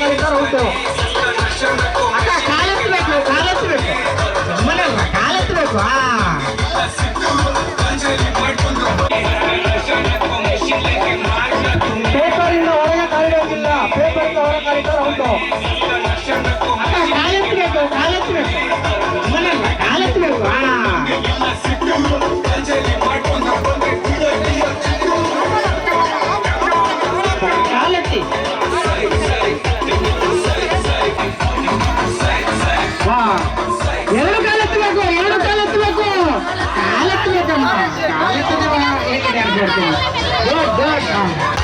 ಕರೀತಾರೆ ಹೋಗ್ತೇವೆ. ಅಕ್ಕ ಕಾಲೆತ್ತಬೇಕು ಕಾಲೆತ್ತಬೇಕು ಮನೆ ಕಾಲೆತ್ತಬೇಕು ಹಾ ಪೇಪರಿಂದ ಹೊರಗೆ ಕರೀಲಿಲ್ಲ ಪೇಪರಿಂದ ಹೊರಗೆ ಕರೀತಾರೆ, ಹೋಗ್ತೇವೆ. Gagata.